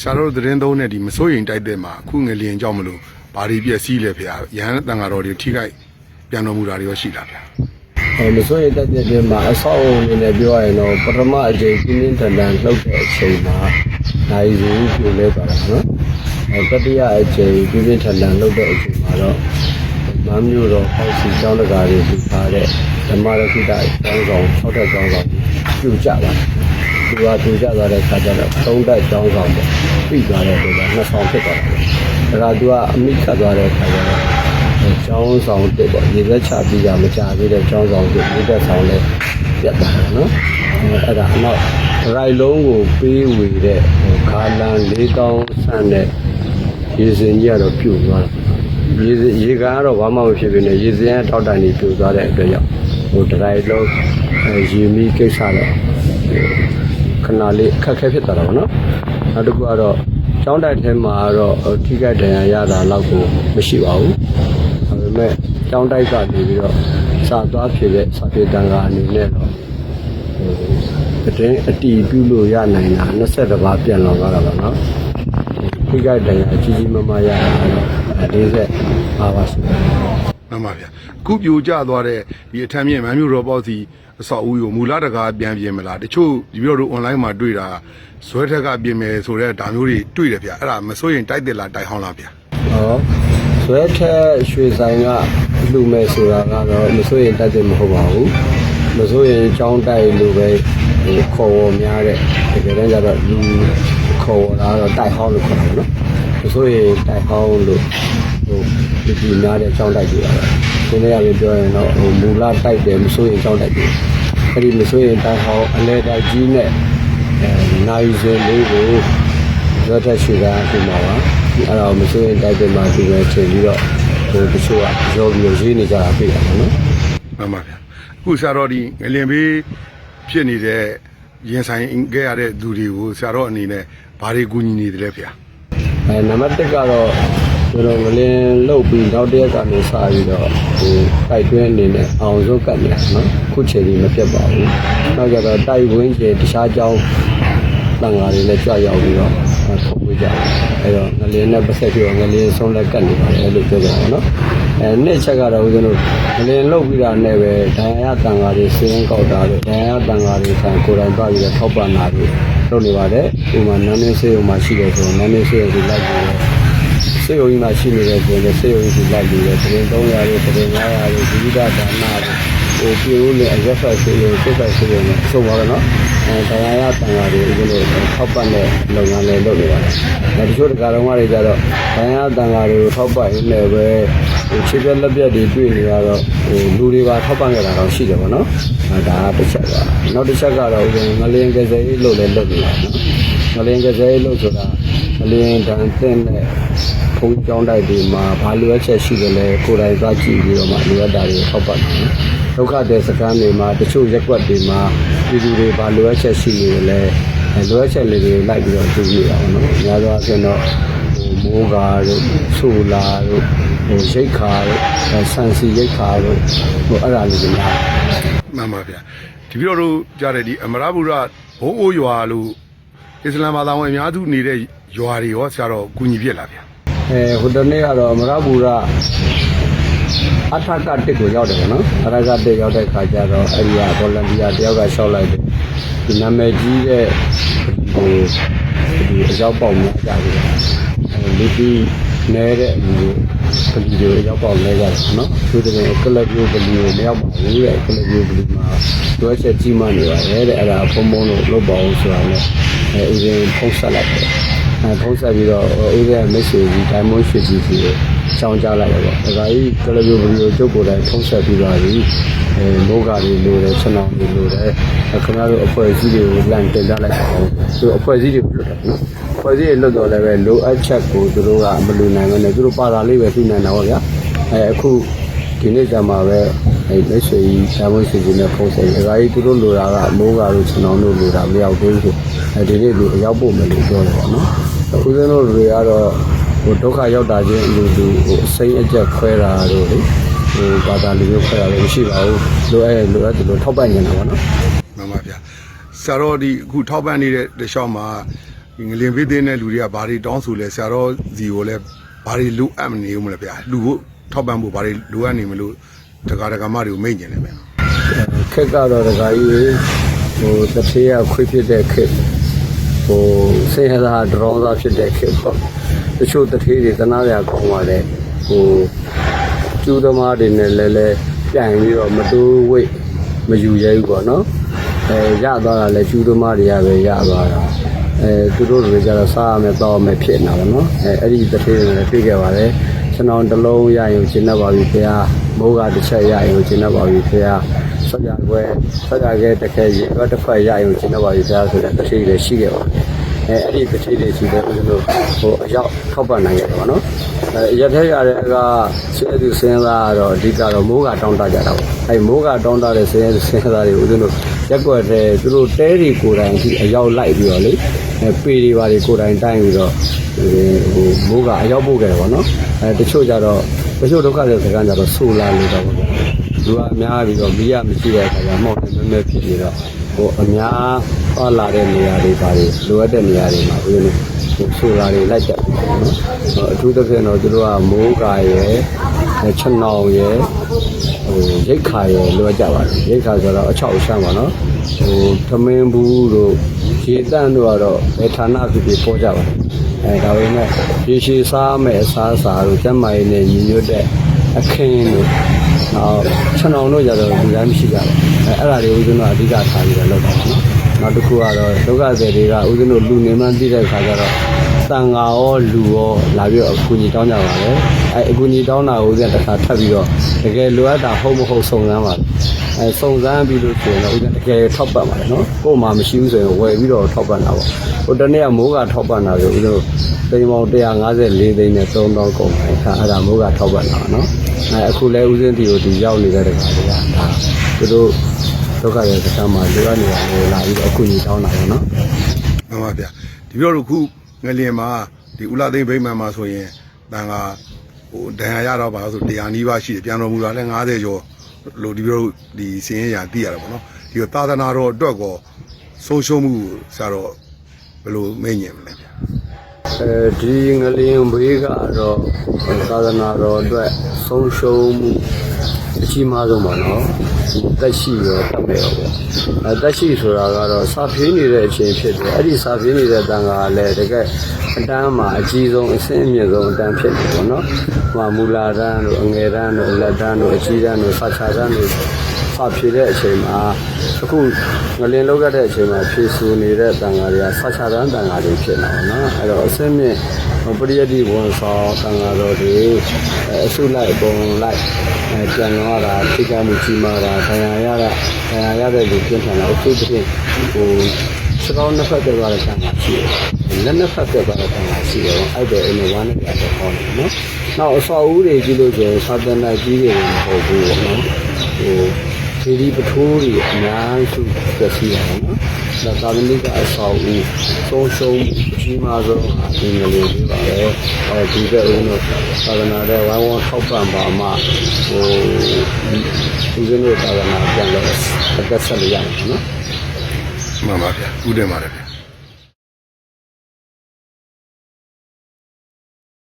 ရှာတော့သတင်းသုံးတဲ့ဒီမစိုးရင်တိုက်တဲ့မှာအခုငလျင်ကြောင့်မလို့ဘာတွေပြည့်စည်လဲဖေရဟန်းတန်ဃာတော်တွေထိခိုက်ပြန်တော်မူတာတွေရောရှိလားဗျာအဲမစိုးရတက်တဲ့တဲ့မှာအဆောက်အအုံအနေနဲ့ပြောရရင်တော့ပထမအကြိမ်ပြင်းပြင်းထန်ထန်လှုပ်တဲ့အချိန်မှာနိုင်စုပြိုလဲသွားတာနော်အဲတတိယအကြိမ်ပြင်းပြင်းထန်ထန်လှုပ်တဲ့အချိန်မှာတော့မမ်းမျိုးတော့ပေါ့စီကျောင်းတကာတွေပြထားတဲ့ဓမ္မရခိတကျောင်းဆောင်၆တက်ကျောင်းဆောင်ပြိုကျပါတယ် သူကပြိုကျသွားတဲ့ခါကျတော့သုံးတက်ကျောင်းဆောင်ပေါ့ပြီးသွားတဲ့အတွက်နှစ်ဆောင်ဖြစ်သွားတယ်ဒါကသူကအမိခတ်သွားတဲ့ခါကျတော့ကျောင်းဆောင်တက်ပေါ့ရေသက်ချပြီးတာမကြသေးတဲ့ကျောင်းဆောင်တက်ရေသက်ဆောင်လဲပြတ်သွားတယ်နော်အဲအဲ့ဒါအနောက်ရိုက်လုံးကိုပေးဝေတဲ့ဟိုခါလန်၄တောင်းဆန့်တဲ့ရေစင်ကြီးကတော့ပြုတ်သွားတယ်ရေစင်ရေကန်ကတော့ဘာမှမဖြစ်ဖြစ်နဲ့ရေစင်ကတောက်တန်ကြီးပြုတ်သွားတဲ့အတွက်ကြောင့်ဟိုဒရိုက်လုံးအဲရေမီကိစ္စတော့ ခဏလေးအခက်အခဲဖြစ်သွားတာပေါ့နော်နောက်တစ်ခုကတော့ကျောင်းတိုက်ထဲမှာကတော့ဟိုထိခိုက်ဒဏ်ရာရတာတော့ကိုမရှိပါဘူးဒါပေမဲ့ကျောင်းတိုက်ကနေပြီးတော့စာသွားဖြစ်တဲ့စာပေတန်ခါအနေနဲ့တော့ဟိုတည်အတီးပြုလို့ရနိုင်တာ22ပါးပြန်လောင်သွားတာပါနော်ဒီခိကတန်ရာကြီးကြီးမားမားရတာတော့40ပါးပါရှိတယ် မှန်ပါဗျာအခုပြိုကျသွားတဲ့ဒီအထမ်းမြင့်မန်းမျိုးတော်ပေါ့စီအဆောက်အဦကိုမူလတကားပြန်ပြင်မလားတချို့ဒီပြောတို့ online မှာတွေ့တာဇွဲထက်ကပြင်မယ်ဆိုတဲ့ဒါမျိုးတွေတွေ့တယ်ဗျာအဲ့ဒါမစိုးရင်တိုက်တယ်လားတိုက်ဟောင်းလားဗျာဟောဇွဲထက်ရွှေဆိုင်ကလူမဲ့ဆိုတာကတော့မစိုးရင်တတ်တယ်မဟုတ်ပါဘူးမစိုးရင်ကျောင်းတိုက်လူပဲဟိုခေါ်ဝေါ်များတဲ့တကယ်တမ်းကျတော့လူခေါ်ဝေါ်တာကတော့တိုက်ဟောင်းလို့ခေါ်တာပေါ့နော်မစိုးရင်တိုက်ဟောင်းလို့ဟို ဒီဒီများတဲ့ကျောင်းတိုက်တွေပါတော့ဒီနေ့ရပြောရင်တော့ဟိုမူလတိုက်တယ်မစိုးရင်ကျောင်းတိုက်တယ်အဲ့ဒီမစိုးရင်တိုက်ဟောင်းအလဲတိုက်ကြီးနဲ့အဲနိုင်စင်လေးကိုရောထက်ရှိတာဒီမှာပါအဲ့တော့မစိုးရင်တိုက်တယ်မှာဒီပဲချိန်ပြီးတော့ဟိုတချို့ကရောပြီးရေးနေကြတာပြရမှာနော်မှန်ပါဗျာအခုဆရာတော်ဒီငလင်ဘေးဖြစ်နေတဲ့ရင်ဆိုင်ခဲ့ရတဲ့သူတွေကိုဆရာတော်အနေနဲ့ဘာတွေကူညီနေတယ်လဲဗျာအဲနံပါတ်1ကတော့ ကျွန်တော်ငလင်းလုတ်ပြီးနောက်တစ်ရက်ကနေစပြီးတော့ဟိုတိုက်တွင်းအနေနဲ့အောင်စုကတ်နေရနော်ခုချိန်ကြီးမပြတ်ပါဘူးနောက်ကြတော့တိုက်ဝင်းကျတခြားကြောင်းတန်ဃာတွေလည်းကြွရောက်ပြီးတော့ထုတ်ဝေးကြတယ်အဲတော့ငလင်းနဲ့ပတ်သက်ပြီးတော့ငလင်းဆုံးလက်ကတ်နေပါတယ်လို့ပြောကြတယ်နော်အဲနှစ်ချက်ကတော့ဦးဇင်းတို့ငလင်းလုတ်ပြီးတာနဲ့ပဲဒဏ်ရာတန်ဃာတွေစင်းကောက်တာတွေဒဏ်ရာတန်ဃာတွေခံကိုယ်တိုင်သွားပြီးတော့ထောက်ပံ့တာတွေလုပ်နေပါတယ်ဥပမာနန်းနေစေးုံမှာရှိတယ်ဆိုတော့နန်းနေစေးုံကိုလိုက်ပြီးတော့ စေယုံကြီးမှာရှိနေတဲ့ဆိုရင်စေယုံကြီးလိုက်ပြီးတော့သတင်း300ရဲ့သတင်း900ရဲ့ဒီဝိဒဒါနတွေဟိုပြေဦးနဲ့အရက်ဖတ်စေယုံစိတ်ဖတ်စေယုံနဲ့အဆုံးပါတော့နော်အဲတရားရတန်ဃာတွေဦးဇင်းတို့ထောက်ပတ်တဲ့လုပ်ငန်းလေးလုပ်နေပါတယ်။ဒါတချို့တကာတော်တွေကြတော့တရားရတန်ဃာတွေကိုထောက်ပတ်ရင်းနဲ့ပဲဟိုခြေပြက်လက်ပြက်တွေတွေ့နေရတော့ဟိုလူတွေပါထောက်ပတ်နေတာတော့ရှိတယ်ပေါ့နော်။အဲဒါကတစ်ချက်ပါ။နောက်တစ်ချက်ကတော့ဦးဇင်းငလင်းကစားရေးလုပ်လဲလုပ်နေတာနော်။ငလင်းကစားရေးလုပ်ဆိုတာငလင်းတန်သင့်တဲ့ ဘုံကျောင်းတိုက်တွေမှာဘာလိုအပ်ချက်ရှိတယ်လဲကိုယ်တိုင်သွားကြည့်ပြီးတော့မှလိုအပ်တာတွေထောက်ပတ်တယ်နော်ဒုက္ခတဲ့စကမ်းတွေမှာတချို့ရက်ွက်တွေမှာပြည်သူတွေဘာလိုအပ်ချက်ရှိနေတယ်လဲအဲလိုအပ်ချက်လေးတွေလိုက်ပြီးတော့ကြည့်ရအောင်နော်အများသောအားဖြင့်တော့ဟိုမိုးကာတို့ဆိုလာတို့ဟိုရိတ်ခါတို့အဲဆန်စီရိတ်ခါတို့ဟိုအဲ့ဒါလေးတွေများမှန်ပါဗျာဒီပြောတို့ကြားတဲ့ဒီအမရပူရဘုံအိုးရွာလို့အစ္စလာမ်ဘာသာဝင်အများစုနေတဲ့ရွာတွေရောဆရာတော်ကူညီပြစ်လားဗျာ အဲဟိုတနေ့ကတော့မရဘူရအထကတစ်ကိုရောက်တယ်ပေါ့နော်အထကတစ်ရောက်တဲ့ခါကျတော့အဲ့ဒီကဗော်လန်တီယာတယောက်ကရှောက်လိုက်တယ်ဒီနာမည်ကြီးတဲ့ဟိုဒီအရောက်ပေါက်များကြပြီအဲလူပြီးနေတဲ့ဟိုပလီတွေရောက်ပေါက်လဲကြတယ်နော်သူတကယ်ကလပ်မျိုးပလီကိုမရောက်ပါဘူးတဲ့ကလပ်မျိုးပလီမှာတွဲချက်ကြီးမှနေပါတယ်တဲ့အဲ့ဒါဖုံဖုံလို့လုပ်ပါအောင်ဆိုတာနဲ့အဲဦးဇင်းဖုံးဆက်လိုက်တယ်အဲ ဖုံးဆက်ပြီးတော့ဦးဇင်းမိတ်ဆွေကြီးဒိုင်မွန်ရွှေကြီးစီကိုချောင်းကြလိုက်တယ်ပေါ့ဒါကကြီးကလပ်မျိုးပလီကိုကျုပ်ကိုယ်တိုင်ဖုံးဆက်ပြီးပါပြီအဲလောကတွေလိုတယ်ချက်နောင်တွေလိုတယ်ခင်ဗျားတို့အဖွဲ့အစည်းတွေကိုလန့်တင်ကြလိုက်အောင်သူအဖွဲ့အစည်းတွေလွတ်တယ်နော်အဖွဲ့အစည်းတွေလွတ်တော့လည်းပဲလိုအပ်ချက်ကိုသူတို့ကမလူနိုင်ဘူးနဲ့သူတို့ပါတာလေးပဲသိနိုင်တာပေါ့ဗျာအဲအခုဒီနေ့ကျမှပဲအဲလက်ဆွေကြီးဆာမွန်စီကြီးနဲ့ဖုန်းဆက်တယ်ဒါကြီးသူတို့လိုတာကမိုးကာတို့ကျွန်တော်တို့လိုတာမရောက်သေးဘူးအဲဒီနေ့လူအရောက်ဖို့မယ်လို့ပြောတယ်ပေါ့နော် ဦးဇင်းတို့တွေကတော့ဟိုဒုက္ခရောက်တာချင်းအလူလူဟိုအစိမ့်အကျက်ခွဲတာတို့လေဟိုဘာသာလူမျိုးခွဲတာလည်းမရှိပါဘူးလိုအဲလိုအဲဒီလိုထောက်ပံ့နေတာပေါ့နော်မှန်ပါဗျာဆရာတော်ဒီအခုထောက်ပံ့နေတဲ့တခြားမှာဒီငလင်ပေးတဲ့လူတွေကဘာတွေတောင်းဆိုလဲဆရာတော်စီကိုလည်းဘာတွေလိုအပ်မနေဘူးမလားဗျာလူဖို့ထောက်ပံ့ဖို့ဘာတွေလိုအပ်နေမလို့တက္ကရာကမတွေကိုမိတ်ကျင်တယ်ဗျာခက်ကတော့တခါကြီးဟိုတစ်သေးကခွေးဖြစ်တဲ့ခက် ဟိုဆင်းရဲသားဒရောင်းသားဖြစ်တဲ့ခက်ပေါ့တချို့တစ်သေးတွေသနာရကောင်းပါလေဟိုကျူးသမားတွေနဲ့လဲလဲပြန်ပြီးတော့မတိုးဝိတ်မယူရဲဘူးပေါ့နော်အဲရသွားတာလဲကျူးသမားတွေကပဲရသွားတာအဲသူတို့တွေကြတော့စားရမယ်တောက်ရမယ်ဖြစ်နေတာပေါ့နော်အဲအဲ့ဒီတစ်သေးတွေလည်းတွေ့ခဲ့ပါတယ်ကျွန်တော်တစ်လုံးရရင်ရှင်းနေပါပြီခင်ဗျာမိုးကတစ်ချက်ရရင်ရှင်းနေပါပြီခင်ဗျာ ဆက်ကြကွယ်ဆက်ကြခဲတစ်ခဲရေတော့တစ်ဖက်ရရုံချင်းတော့ပါပြီသားဆိုတဲ့တစ်ထိလေးရှိခဲ့ပါအဲအဲ့ဒီတစ်ထိလေးရှိတဲ့ဦးဇင်းတို့ဟိုအရောက်ထောက်ပံ့နိုင်ရတယ်ပေါ့နော်အဲရက်ထဲရတဲ့ကဆဲသူစင်းသားကတော့အဓိကတော့မိုးကတောင်းတကြတာပေါ့အဲမိုးကတောင်းတတဲ့ဆင်းစင်းသားတွေဦးဇင်းတို့ရက်ွက်တဲ့သူတို့တဲတွေကိုယ်တိုင်အထိအရောက်လိုက်ပြီးတော့လေအဲပေတွေပါတွေကိုယ်တိုင်တိုင်းပြီးတော့ဟိုမိုးကအရောက်ပို့ခဲ့တယ်ပေါ့နော်အဲတချို့ကြတော့တချို့ဒုက္ခတွေစကားကြတော့ဆိုလာလို့တော့ပေါ့ လူကအများပြီးတော့မိရမရှိတဲ့အခါကျမှောက်တယ်မဲမဲဖြစ်ပြီးတော့ဟိုအများသွားလာတဲ့နေရာတွေပါလေလိုအပ်တဲ့နေရာတွေမှာဦးဇင်းဟိုဆိုတာတွေလိုက်တက်ပြီးတော့နော်ဟိုအထူးသဖြင့်တော့သူတို့ကမိုးကာရယ်ချက်နောင်ရယ်ဟိုရိတ်ခါရယ်လိုအပ်ကြပါတယ်ရိတ်ခါဆိုတော့အချောက်အရှမ်းပါနော်ဟိုသမင်းဘူးတို့ရေတန့်တို့ကတော့ဘယ်ဌာနဖြစ်ဖြစ်ပေါ်ကြပါတယ်အဲဒါပေမဲ့ရေရှည်စားမယ်အစားအစာတို့ကျန်းမာရေးနဲ့ညီညွတ်တဲ့အခင်းတို့ နောက်ခြံအောင်တို့ကြတော့ဒီတိုင်းမရှိကြဘူးအဲအဲ့ဒါတွေဦးဇင်းတို့အဓိကထားပြီးတော့လုပ်တာပါနော်နောက်တစ်ခုကတော့ဒုက္ခသည်တွေကဦးဇင်းတို့လူနေမှန်းသိတဲ့အခါကျတော့ တန်ဃာရောလူရောလာပြီးတော့အကူအညီတောင်းကြပါလေအဲအကူအညီတောင်းတာကိုဦးဇင်းတစ်ခါထပ်ပြီးတော့တကယ်လိုအပ်တာဟုတ်မဟုတ်စုံစမ်းပါအဲစုံစမ်းပြီးလို့ဆိုရင်တော့ဦးဇင်းတကယ်ထောက်ပံ့ပါလေနော်ကို့မှာမရှိဘူးဆိုရင်ဝယ်ပြီးတော့ထောက်ပံ့တာပေါ့ဟိုတနေ့ကမိုးကထောက်ပံ့တာဆိုဦးဇင်းတို့တိမ်ပေါင်း154သိန်းနဲ့3000ကုန်တယ်ခါအဲ့ဒါမိုးကထောက်ပံ့တာပါနော်အဲအခုလဲဦးစင်းတီကိုဒီရောက်နေတဲ့တခါတွေကဒါသူတို့ဒုက္ခရဲ့စကားမှာလိုအပ်နေတာကိုလာပြီးတော့အခုညီတောင်းတာပေါ့နော်မှန်ပါဗျာဒီပြောလို့ခု ငလင်မှာဒီဥလာသိမ့်ဗိမ္မာန်မှာဆိုရင်တန်ကဟိုဒဏ်ရာရတော့ပါဆိုတရားနီးပါးရှိတယ်ပြန်တော်မူတာလဲ90ကျော်လို့ဒီပြောလို့ဒီစင်းရရာသိရတာပေါ့နော်ဒီတော့သာသနာတော်အတွက်ကောဆုံးရှုံးမှုဆရာတော်ဘယ်လိုမိတ်ညင်မလဲဗျာအဲဒီငလင်းဘေးကတော့သာသနာတော်အတွက်ဆုံးရှုံးမှုအကြီးမားဆုံးပါနော်ဒီ တက်ရှိရောတတ်မယ်ရောပေါ့အဲတက်ရှိဆိုတာကတော့စာဖေးနေတဲ့အချိန်ဖြစ်တယ်အဲ့ဒီစာဖေးနေတဲ့တန်ခါကလည်းတကယ်အတန်းမှာအကြီးဆုံးအဆင့်အမြင့်ဆုံးအတန်းဖြစ်တယ်ပေါ့နော်ဟိုမူလာတန်းတို့အငယ်တန်းတို့အလက်တန်းတို့အကြီးတန်းတို့စာချတန်းတို့ စဖြေတဲ့အချိန်မှာအခုငလင်းလောက်ရတဲ့အချိန်မှာဖြည့်ဆူနေတဲ့တန်ဃာတွေကဆာချတန်းတန်ဃာတွေဖြစ်နေတာနော်အဲ့တော့အစင်းမြင့်ပရိယတ်တိဝန်ဆောင်တန်ဃာတော်တွေအဲအဆုလိုက်ပုံလိုက်အဲပြန်လာတာထိကမှုကြီးမားတာဆရာရတာဆရာရတဲ့လူပြင်ထန်တာအထူးသဖြင့်ဟိုစကောင်းနှစ်ဖက်တက်သွားတဲ့တန်ဃာရှိတယ်လက်နှစ်ဖက်တက်သွားတဲ့တန်ဃာရှိတယ်အဲ့ဒါအိမ်ဝမ်းနဲ့ပြတ်တော့ဟောတယ်နော်နောက်အစော်ဦးတွေကြည့်လို့ကျရင်သာသနာကြီးတွေမဟုတ်ဘူးပေါ့နော်ဟို ဒီဒီပထိုးတွေအများစုပြည့်စည်ရတယ်နော်။ဒါသာမဏေကအဆောက်အဦသုံးရှုံးအကြီးမားဆုံးဟာဒီငလေးလေးပါပဲ။အဲဒီကဦးတို့သာသနာတဲ့ဝိုင်းဝန်းထောက်ပံ့ပါမှဟိုဒီဦးဇင်းတို့သာသနာပြန်လို့အသက်ဆက်လို့ရတယ်နော်။မှန်ပါဗျာဥတည်ပါတယ်ဗျာ